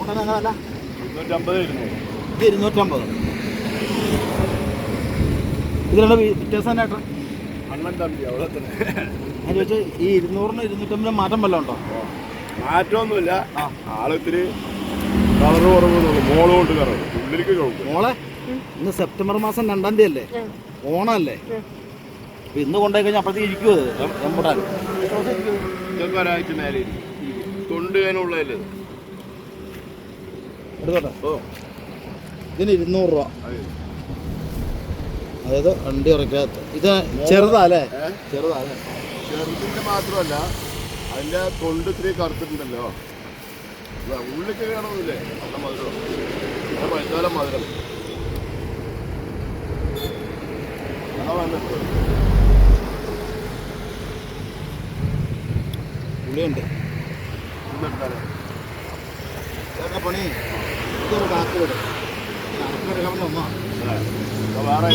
Rambutan ഇത് ഇരുന്നൂറ്റമ്പത്. ഇതിലുള്ള വ്യത്യാസം തന്നെ ഏട്ടാ ഈ ഇരുന്നൂറിന് ഇരുന്നൂറ്റമ്പതിന് മാറ്റം വല്ലതും ഉണ്ടോ? മാറ്റമൊന്നുമില്ല. ആളിത്തിരി കളറ് കുറവെന്നുള്ളൂ മോൾ കൊണ്ട് കറവ് ഉള്ളിലേക്ക് മോളെ ഇന്ന് സെപ്റ്റംബർ മാസം രണ്ടാം തീയതി അല്ലേ ഓണമല്ലേ? അപ്പൊ ഇന്ന് കൊണ്ടുപോയി കഴിഞ്ഞാൽ അപ്പോഴത്തേക്ക് ഇരിക്കുമോ റംബൂട്ടാൻ ഒരാഴ്ച മേലെ ഇരിക്കും. തൊണ്ട്? എടുത്തോട്ടെ? ഇതിന് ഇരുന്നൂറ് രൂപ. അതായത് വണ്ടി ഉറക്കാത്ത ഇത് ചെറുതാ അല്ലേ ഏ? ചെറുതാ അല്ലേ ചെറുതിന്റെ മാത്രമല്ല അതിന്റെ തൊണ്ട് ഇത്തിരി കറുത്തിട്ടുണ്ടല്ലോ. ഇതാ, ഉള്ളിലേക്ക് കയറൊന്നുമില്ലേ നല്ല മധുരം. നല്ല പഴുത്താല മധുരം. പുളിയുണ്ട് പണി? വിടും. ഒന്നാ? വേറെ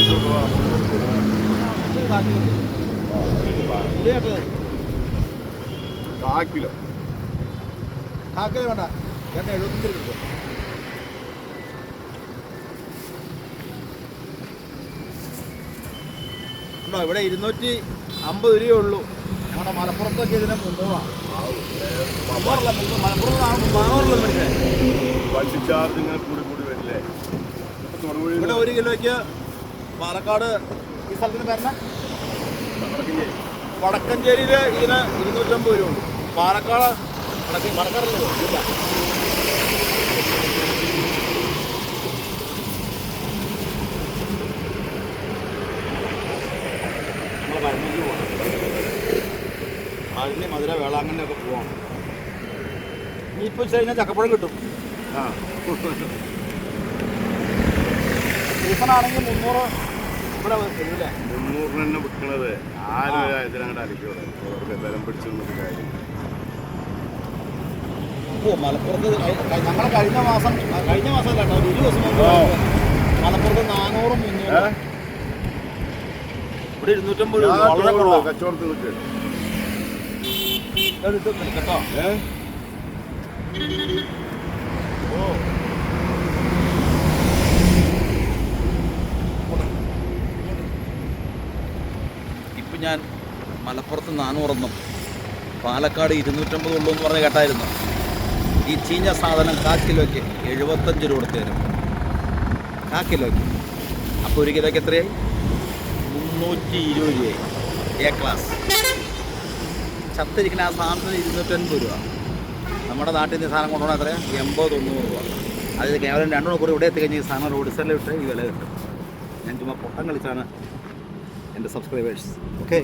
കാക്കൽ? വേണ്ട. ചേട്ടൻ എഴുപത്തഞ്ച് രൂപ കിട്ടും. ഉണ്ടോ? ഇവിടെ ഇരുന്നൂറ്റി അമ്പത് രൂപയേ ഉള്ളൂ. ഞങ്ങളുടെ മലപ്പുറത്തൊക്കെ ഇതിന് മുന്നൂറാണ് മുന്നൂറല്ല മുന്നൂറ് പക്ഷേ മനുഷ്യൻ. വണ്ടി ചാർജ് ഇങ്ങനെ കൂടി കൂടി വരില്ലേ? ഇവിടെ ഒരു കിലോയ്ക്ക് പാലക്കാട് ഈ സ്ഥലത്തിന് പേരണ വടക്കഞ്ചേരിയിൽ ഇതിന് ഇരുന്നൂറ്റമ്പത് രൂപ പാലക്കാട് ഇല്ല. പഴനി മധുര വേളാങ്കണ്ണി ഒക്കെ പോവാം ഇനിയിപ്പോൾ കഴിഞ്ഞാൽ ചക്കപ്പഴം കിട്ടും. സീസണാണെങ്കിൽ മുന്നൂറ് ഇവിടെ വരില്ലേ? മുന്നൂറിന് തന്നെ വിൽക്കണത് ആരും ഇതിനങ്ങോട്ട് അടിക്കൂടെ വെറുതെ ബലം പിടിച്ചു കാര്യം. മലപ്പുറത്ത് ഞങ്ങളെ കഴിഞ്ഞ മാസം കഴിഞ്ഞ മാസം അല്ല കേട്ടോ ഒരു ദിവസം മുമ്പ്. മലപ്പുറത്ത് നാനൂറും മുന്നൂറും. ഇവിടെ ഇരുന്നൂറ്റമ്പത് രൂപ. വളരെ കുറവാണ് കച്ചവടത്തിൽ നിൽക്ക്. കേട്ടോ. ഏ? ഓ ഇപ്പം ഞാൻ മലപ്പുറത്ത് നാനൂറെന്നും പാലക്കാട് ഇരുന്നൂറ്റമ്പത് ഉള്ളൂ എന്ന് പറഞ്ഞ് കേട്ടായിരുന്നു. ഈ ചീഞ്ഞ സാധനം കാ കിലോയ്ക്ക് എഴുപത്തഞ്ച് രൂപ കൊടുത്ത് തരും. കാ കിലോയ്ക്ക് അപ്പോൾ ഒരു കിലോയ്ക്ക് എത്രയായി? മുന്നൂറ്റി ഇരുപത് രൂപയായി. എ ക്ലാസ് ചത്തിരിക്കുന്ന ആ സാധനത്തിന് ഇരുന്നൂറ്റൻപത് രൂപ. നമ്മുടെ നാട്ടിൽ നിന്ന് സാധനം കൊണ്ടുപോകണം എത്രയാ? എൺപത് തൊണ്ണൂറ് രൂപ. അത് കേവലം രണ്ട് മണിക്കൂർ ഇവിടെ എത്തിക്കഴിഞ്ഞാൽ ഈ സാധനം റോഡ് ഇട്ട് ഈ വില കിട്ടും. ഞാൻ ചുമ്മാ പൊട്ടം കളിച്ചാണ് എന്റെ സബ്സ്ക്രൈബേഴ്സ് ഓക്കെ